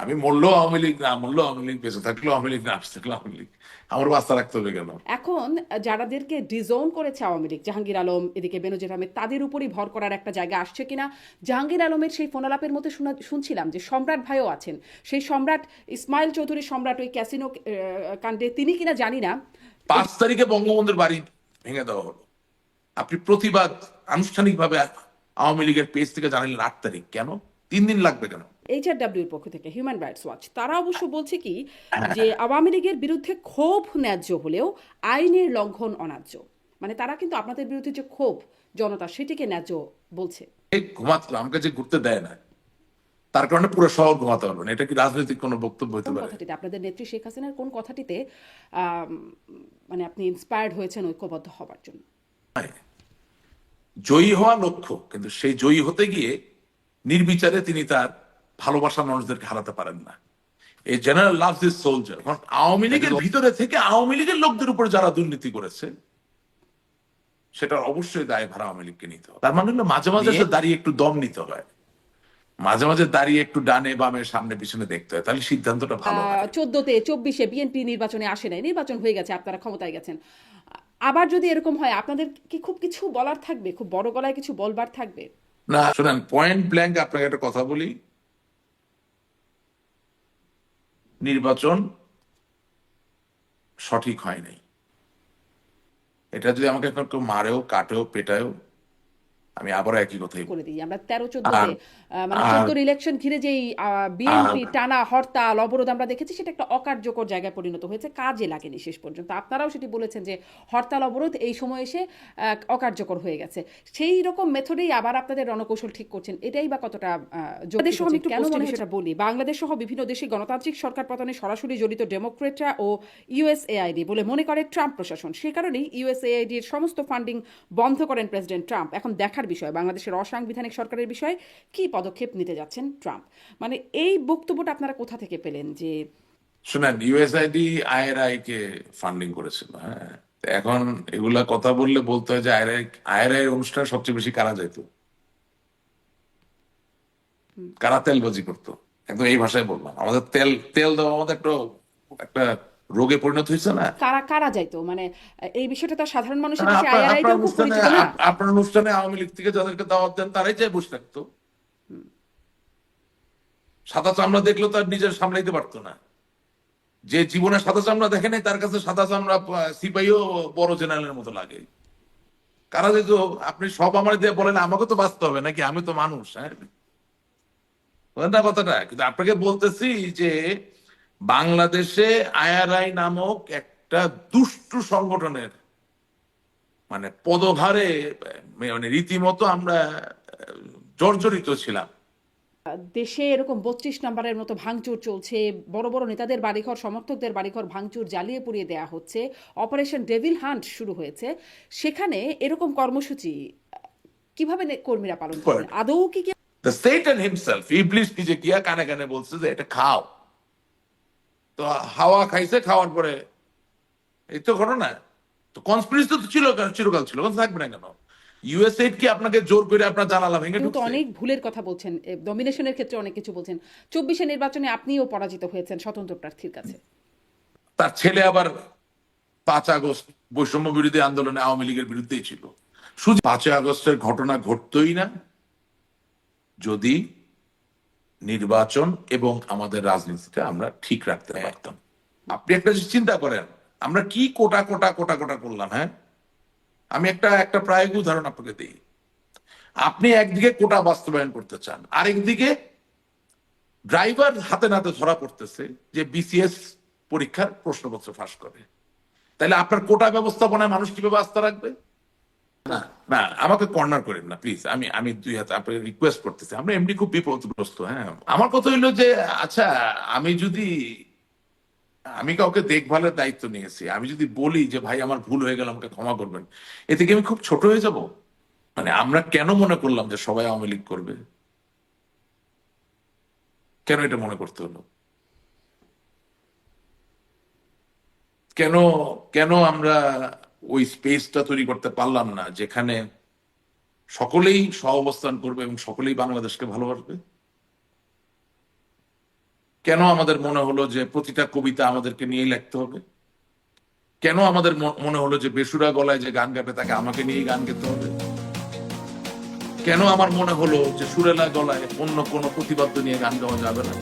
আমি মরলেও আওয়ামী লীগ না মরলেও আওয়ামী লীগ বেঁচে থাকলেও আওয়ামী লীগ না থাকলেও আওয়ামী লীগ। আমার বাস্তা রাখতে হবে কেন? এখন যারাদেরকে ডিজোন করেছে আওয়ামী লীগ জাহাঙ্গীর আলম এদিকে বেনজির আহমেদ তাদের উপরই ভর করার একটা জায়গা আসছে কিনা? জাহাঙ্গীর আলমের সেই ফোনালাপের মধ্যে শুনছিলাম যে সম্রাট ভাইও আছেন। সেই সম্রাট ইসমাইল চৌধুরী সম্রাট ওই ক্যাসিনো কাণ্ডে তিনি কিনা জানি না। পাঁচ তারিখে বঙ্গবন্ধুর বাড়ি ভেঙে দেওয়া হলো। আপনি প্রতিবাদ আনুষ্ঠানিকভাবে আওয়ামী লীগের পেজ থেকে জানালেন আট তারিখ। কেন? তিন দিন লাগবে কেন? এইচআরডব্লিউর পক্ষ থেকে হিউম্যান রাইটস ওয়াচ তারা অবশ্য বলছে কি যে আওয়ামী লীগের বিরুদ্ধে ক্ষোভ ন্যায্য হলেও আইনের লঙ্ঘন অন্যায্য মানে তারা কিন্তু আপনাদের বিরুদ্ধে যে ক্ষোভ জনতা সেটিকে ন্যায্য বলছে। ঘুমাতে আমাকে যে ঘুরতে দেয় না তার কারণে পুরো শহর ঘুমাতে পারবে না। এটা কি রাজনৈতিক কোনো বক্তব্য হতে পারে? কথাটিতে? আপনাদের নেত্রী শেখ হাসিনার কোন কথাটিতে মানে আপনি ইন্সপায়ার্ড হয়েছেন ঐক্যবদ্ধ হবার জন্য? জয়ী হওয়া লক্ষ্য কিন্তু সেই জয়ী হতে গিয়ে নির্বিচারে তিনি তার ভালোবাসা মানুষদেরকে হারাতে পারেন না। এই জেনারেল লাভ দিস সোলজার কারণ আওয়ামী লীগের ভিতরে থেকে আওয়ামী লীগের লোকদের উপর যারা দুর্নীতি করেছে সেটা অবশ্যই দায় ভার আওয়ামী লীগকে নিতে হবে। তার মানে হলো মাঝে মাঝে দাঁড়িয়ে একটু দম নিতে হয়। মাঝে মাঝে দাঁড়িয়ে একটু ডানে বামে সামনে পিছনে দেখতে হয়। তাহলে সিদ্ধান্তটা ভালো চোদ্দতে চব্বিশে বিএনপি নির্বাচনে আসে নাই নির্বাচন হয়ে গেছে আপনারা ক্ষমতায় গেছেন। আবার যদি এরকম হয় আপনাদের কি খুব কিছু বলার থাকবে? খুব বড় গলায় কিছু বলবার থাকবে? না শোনেন পয়েন্ট ব্ল্যাঙ্ক আপনাকে একটা কথা বলি। নির্বাচন সঠিক হয় নাই। এটা যদি আমাকে এখন কেউ মারেও কাটেও পেটায়ও আমি আবার একই কথাই। করে দিই। আমরা তেরো চোদ্দতে মানে চোদ্দোর ইলেকশন ঘিরে যেই বিএনপি টানা হরতাল অবরোধ আমরা দেখেছি সেটা একটা অকার্যকর জায়গায় পরিণত হয়েছে। কাজে লাগেনি শেষ পর্যন্ত। আপনারাও সেটি বলেছেন যে হরতাল অবরোধ এই সময় এসে অকার্যকর হয়ে গেছে। সেই রকম মেথডেই আবার আপনাদের রণকৌশল ঠিক করছেন। এটাই বা কতটা বাংলাদেশ সহ আমি কেন মনে সেটা বলি? বাংলাদেশ সহ বিভিন্ন দেশে গণতান্ত্রিক সরকার পতনে সরাসরি জড়িত ডেমোক্রেটরা ও ইউএসএআইডি বলে মনে করে ট্রাম্প প্রশাসন। সে কারণেই ইউএসএআইডি এর সমস্ত ফান্ডিং বন্ধ করেন প্রেসিডেন্ট ট্রাম্প। এখন দেখার বিষয় বাংলাদেশের অসাংবিধানিক সরকারের বিষয়ে কি পদক্ষেপ নিতে যাচ্ছেন ট্রাম্প? মানে এই বক্তব্যটা আপনারা কোথা থেকে পেলেন যে শুনেন ইউএসআইডি আইআরআই কে ফান্ডিং করেছিল হ্যাঁ। এখন এগুলা কথা বললে বলতে হয় যে আইআরআই আইআরআই অনুষ্ঠানে সবচেয়ে বেশি কারা যেত কারা তেল তেলবাজি করতো? একদম এই ভাষায় বললাম। আমাদের তেল তেল দেওয়া আমাদের একটা একটা রোগে পরিণত হয়েছে না? কারা কারা যাইতো? মানে এই বিষয়টা তো সাধারণ মানুষের কাছে আইআরআইটাও খুব পরিচিত না? আপনার অনুষ্ঠানে আওয়ামী লীগ থেকে যাদেরকে দাওয়াত দেন তারাই চাই বসে থাকতো। সাদা চামড়া দেখলেও তার নিজের সামলাইতে পারতো না। যে জীবনে সাদা চামড়া দেখে নাই তার কাছে সাদা চামড়া সিপাহীও বড় জেনারেলের মতো লাগে। কারা যেত? আপনি সব আমার দিয়ে বলেন আমাকে তো বাঁচতে হবে নাকি? আমি তো মানুষ হ্যাঁ? না কথাটা? কিন্তু আপনাকে বলতেছি যে বাংলাদেশে আইআরআই নামক একটা দুষ্টু সংগঠনের মানে পদভারে মানে রীতিমতো আমরা জর্জরিত ছিলাম। দেশে এরকম বত্রিশ নম্বরের মতো ভাঙচুর চলছে। বড় বড় নেতাদের বাড়িঘর সমর্থকদের বাড়িঘর ভাঙচুর জ্বালিয়ে পুড়িয়ে দেয়া হচ্ছে। অপারেশন ডেভিল হান্ট শুরু হয়েছে। সেখানে এরকম কর্মসূচি কীভাবে কর্মীরা পালন করেন? আদৌ কি কি দ্য সেটান হিমসেলফ ইবলিশ নিজে গিয়া কানে কানে বলছে যে এটা খাও। তো হাওয়া খাইছে খাওয়ার পরে এই তো ঘটনা। তো কনস্পিরেসি তো ছিল চিরকাল ছিল থাকবে না কেন? ইউএসএড কি আপনাকে জোর করে আপনার জানালা ভেঙে কিন্তু অনেক ভুলের কথা বলছেন ডমিনেশনের ক্ষেত্রে অনেক কিছু বলছেন। চব্বিশে নির্বাচনে আপনিও পরাজিত হয়েছেন স্বতন্ত্র প্রার্থীর কাছে। তার ছেলে আবার পাঁচ আগস্ট বৈষম্য বিরোধী আন্দোলনে আওয়ামী লীগের বিরুদ্ধেই ছিল। শুধু পাঁচই আগস্টের ঘটনা ঘটতই না যদি নির্বাচন এবং আমাদের রাজনীতিটা আমরা ঠিক রাখতে পারতাম। আপনি একটা চিন্তা করেন আমরা কি কোটা কোটা কোটা কোটা করলাম হ্যাঁ? আমি একটা একটা প্রায়োগিক উদাহরণ আপনাকে দিই। আপনি একদিকে কোটা বাস্তবায়ন করতে চান আরেকদিকে ড্রাইভার হাতে নাতে ধরা পড়তেছে যে বিসিএস পরীক্ষার প্রশ্নপত্র ফাঁস করে। তাহলে আপনার কোটা ব্যবস্থাপনায় মানুষ কীভাবে আস্থা রাখবে? না আমাকে কর্নার করেন না প্লিজ আমি আমি দুই হাতে, আপনাকে রিকোয়েস্ট করতেছি। আমরা এমনি খুব বিপদগ্রস্ত হ্যাঁ। আমার কথা হইল যে আচ্ছা আমি যদি, আমি কাউকে দেখভালের দায়িত্ব নিয়েছি, আমি যদি বলি যে, ভাই, আমার ভুল হয়ে গেল, আমাকে ক্ষমা করবেন। এতে কি আমি খুব ছোট হয়ে যাব? মানে আমরা কেন মনে করলাম যে, সবাই আওয়ামী লীগ করবে? কেন এটা মনে করতে হলো? কেন কেন আমরা ওই স্পেসটা তৈরি করতে পারলাম না, যেখানে সকলেই সহ অবস্থান করবে এবং সকলেই বাংলাদেশকে ভালোবাসবে? কেন আমাদের মনে হলো যে প্রতিটা কবিতা আমাদেরকে নিয়েই লিখতে হবে? কেন আমাদের মনে হলো যে বেসুরা গলায় যে গান গাবে তাকে আমাকে নিয়েই গান গেতে হবে? কেন আমার মনে হলো যে সুরেলা গলায় অন্য কোনো প্রতিবাদ্য নিয়ে গান গাওয়া যাবে না?